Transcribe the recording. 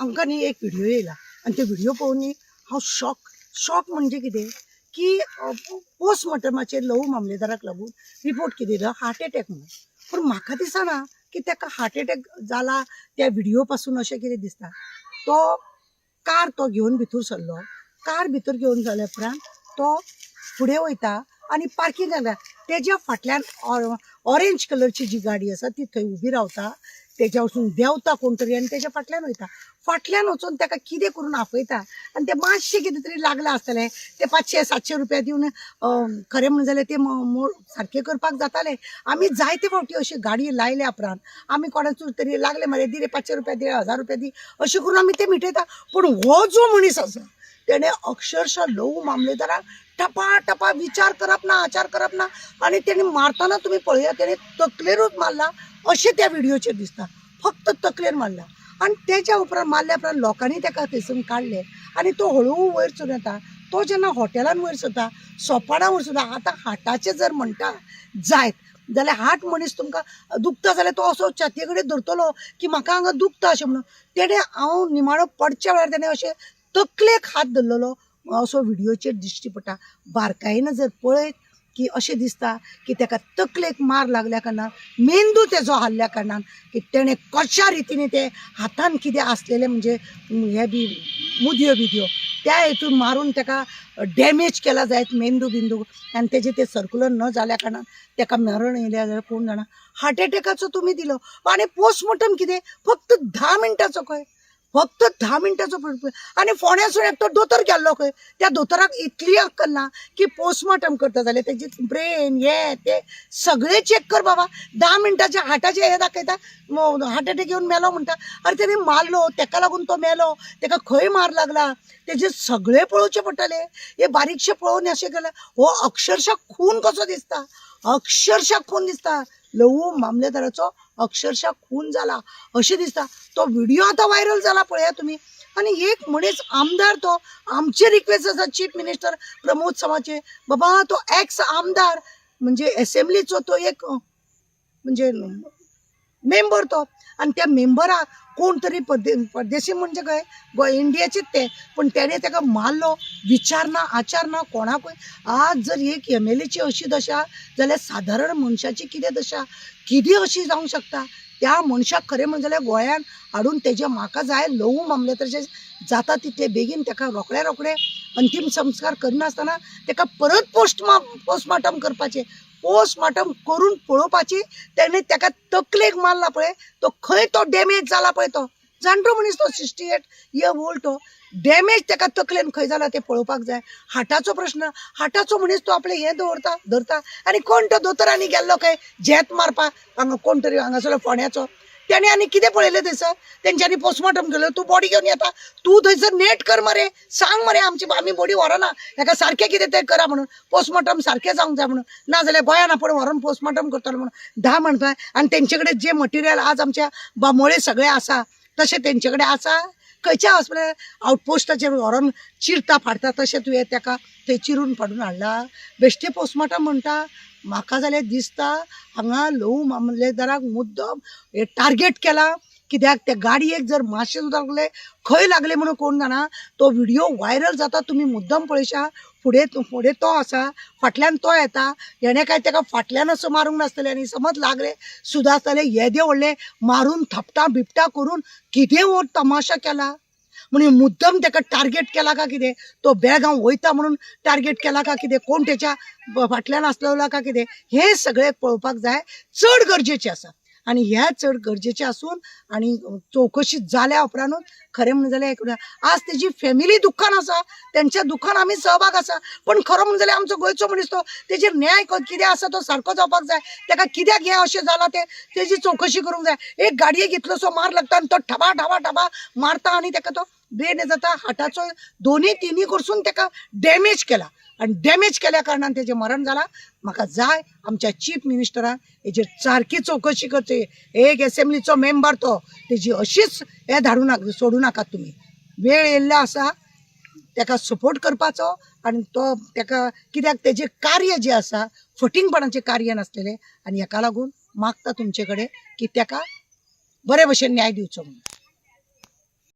आमकां न्ही एक व्हिडिओ येयला आनी ते व्हिडिओ पळोवन न्ही हांव शॉक शॉक म्हणजे कितें? की पोस्टमॉर्टमाचेर लव मामलेदाराक लागून रिपोर्ट कितें दिलो हार्ट एटॅक म्हणून. पूण म्हाका दिसना की ताका हार्ट एटॅक जाला त्या व्हिडिओ पासून अशें कितें दिसता? तो कार तो घेवन भितर सरलो. कार भितर घेवन जाल्या उपरांत तो फुडें वयता आनी पार्किंग जाता तेज्या फाटल्यान ऑरेंज कलरची जी गाडी आसा ती थंय उबी रावता. तेज्या वचून देंवता कोण तरी आनी तेज्या फाटल्यान वयता फाटल्यान वचून ताका कितें करून आपयता. आनी तें मातशें कितें तरी लागलां आसतलें ते पांचशे सातशे रुपया दिवन खरें म्हणलें जाल्यार ते मोड सारकें करपाक जातालें. आमी जायते फावटी अशी गाडी लायल्या उपरांत आमी कोणाचो तरी लागले मरे दी रे पांचशे रुपया दी हजार रुपया दी. अशें करून आमी ते मिटयता. पूण हो जो मनीस आसा तेणे अक्षरशः लहू मामलेदाराक टपा टपा विचार करप ना आचार करप ना. आनी तेणी मारतना तुमी पळया त्याने तकलेरूच मारला अशें त्या व्हिडिओचेर दिसता फक्त तकलेर मारला. आनी तेच्या उपरांत मारल्या उपरांत लोकांनी ताका थंयसून काडले आनी तो हळू वयर चडून येता तो जेन्ना हॉटेलान वयर सरता सोपाडा वयर सरता आतां हाटाचें जर म्हणटा जायत. जाल्यार हाट मनीस तुमकां दुखता जाल्यार तो असो छातये कडेन धरतलो की म्हाका हांगा दुखता अशें म्हणून. तेणे हांव निमाणो पडच्या वेळार तेणें अशें तकलेक हात धरलेलो असो व्हिडिओचेर दिश्टी पडटा बारकायेन जर पळयत की अशें दिसता की ताका तकलेक मार लागल्या कारणान मेंदू तेजो हाल्ल्या कारणान की तेणें कशा रितीने ते हातान कितें आसलेले म्हणजे हे बी मुदयो बिदयो त्या हेतून मारून ताका डॅमेज केला जायत मेंदू बिंदू. आनी तेजे ते सर्कुलर न जाल्या कारणान ताका मरण येयल्या जाल्यार कोण जाणा हार्ट एटॅकाचो तुमी दिलो. आनी पोस्टमॉर्टम कितें? फक्त धा मिनटाचो खंय फक्त धा मिनटाचो आणि फोण्या फोण्यासून तो दोतोर गेल्लो खंय त्या दोतोराक इतली अक्कल ना की पोस्टमॉर्टम करता जाल्यार तेजी ब्रेन हे ते सगळे चेक कर बाबा. धा मिनटाच्या हार्टाचे हे दाखयता हार्ट अटॅक येवन मेलो म्हणटा अरे तेणी मारलो तेका लागून तो मेलो. तेका खंय मार लागला? तेजे सगळे पळोवचे पडटले हे बारीकशे पळोवन अशें केलें. हो अक्षरशः खून कसो दिसता? अक्षरशः खून दिसता. लहू मामलेदाराचो अक्षरशः खून जाला अशें दिसता. तो व्हिडिओ आतां व्हायरल जाला पळया तुमी आनी एक मनीस आमदार तो आमचे रिक्वेस्ट आसा चीफ मिनिस्टर प्रमोद सावंतचे बाबा तो एक्स आमदार म्हणजे एसेंब्लीचो तो एक म्हणजे मेंबर तो. आनी त्या मेंबराक कोण तरी परदे परदेशी म्हणजे काय? गो इंडियाचेच ते. पण त्याने ताका मारलो. विचार ना आचार ना कोणाकूय आज जर एक एम एल एची अशी दशा जाल्यार सादारण मनशाची कितें दशा कितें अशी जावंक शकता? त्या मनशाक खरें म्हणजे जाल्यार गोंयान हाडून तेजे म्हाका जाय लवू मामले तशें जाता तितले बेगीन ताका रोखडे रोखडे अंतीम संस्कार करनासतना ताका परत पोस्ट पोस्टमार्टम करपाचें. पोस्टमार्टम करून पळोवपाची. तेणे ताका तकलेक मारला पळय. तो खंय तो डॅमेज जाला पळय तो. जाणटो मनीस तो सिक्स्टी एट इयर ओल्ड तो हो. डॅमेज ताका तकलेन खंय जाला तें पळोवपाक जाय? हाटाचो प्रश्न. हाटाचो मनीस तो आपलें हें दवरता धरता. आनी कोण तो दोतोरांनी गेल्लो खंय झेत मारपाक हांगा कोण तरी हांगासलो फोण्याचो. त्याने आनी कितें पळयलें थंयसर तेंच्यांनी पोस्टमॉर्टम केलो. तूं बॉडी घेवन येता तूं थंयसर नेट कर मरे. सांग मरे आमची आमी बॉडी व्हरना हेका सारकें कितें तें करा म्हणून. पोस्टमॉर्टम सारकें जावंक जाय म्हणून. ना जाल्यार गोंयान आपण व्हरून पोस्टमॉर्टम करतलो म्हणून. धा म्हणटा आनी तेंचे कडेन जे मटिरियल आज आमच्या बांबोळे सगळे आसा तशें तेंचे कडेन आसा खंयच्या हॉस्पिटल आउटपोस्टाचेर व्हरून चिरता फाडता तशें तुवें तेका थंय चिरून फाडून हाडला बेश्टे पोस्टमॉर्टम म्हणटा म्हाका जाल्यार दिसता हांगा लव मामलेदाराक मुद्दम हे टार्गेट केला. कित्याक त्या गाडयेक जर मातशें सुद्दां लागले खंय लागले म्हणून कोण जाणा तो व्हिडिओ व्हायरल जाता तुमी मुद्दम पळयशा. फुडें फुडें तो आसा फाटल्यान तो येता. हेणें काय ताका फाटल्यान असो मारूंक नासतलें. आनी समज लागले सुदासतले येदे व्हडले मारून थपटा बिपटा करून कितें हो तमाशा केला? म्हणून मुद्दम ताका टार्गेट केला का कितें? तो बेळगांव वयता म्हणून टार्गेट केला का कितें? कोण तेच्या फाटल्यान आसलेलो का कितें? हे सगळें पळोवपाक जाय. चड गरजेचें आसा आनी ह्या चड गरजेचें आसून आनी चवकशी जाल्या उपरानूच खरें म्हणून जाल्यार एक आज तेजी फॅमिली दुख्खान आसा तेंच्या दुख्खान आमी सहभाग आसा पण खरो म्हणून जाल्यार आमचो गोंयचो मनीस तो तेजेर न्याय क- कितें आसा तो सारको जावपाक जाय ताका कित्याक हें अशें जालां तें तेजी चवकशी करूंक जाय. एक गाडयेक इतलोसो मार लागता आनी तो ठबा ठबा ठबा मारता आनी ताका तो ब्रेन जाता हाटाचो दोन्ही तिनी कडसून ताका डॅमेज केला. आनी डॅमेज केल्या कारणान तेजें मरण जाला म्हाका जाय आमच्या चीफ मिनिस्टरान हेजेर सारकी चवकशी करची एक एसेंब्लीचो मेंबर तो तेजी अशीच हे धाडू नाका सोडू नाकात तुमी वेळ येयल्लो आसा ताका सपोर्ट करपाचो आनी तो ताका कित्याक तेजें कार्य जें आसा फटिंगपणाचें कार्य नासलेलें आनी हेका लागून मागता तुमचे कडेन की ताका बरे भशेन न्याय दिवचो म्हणून.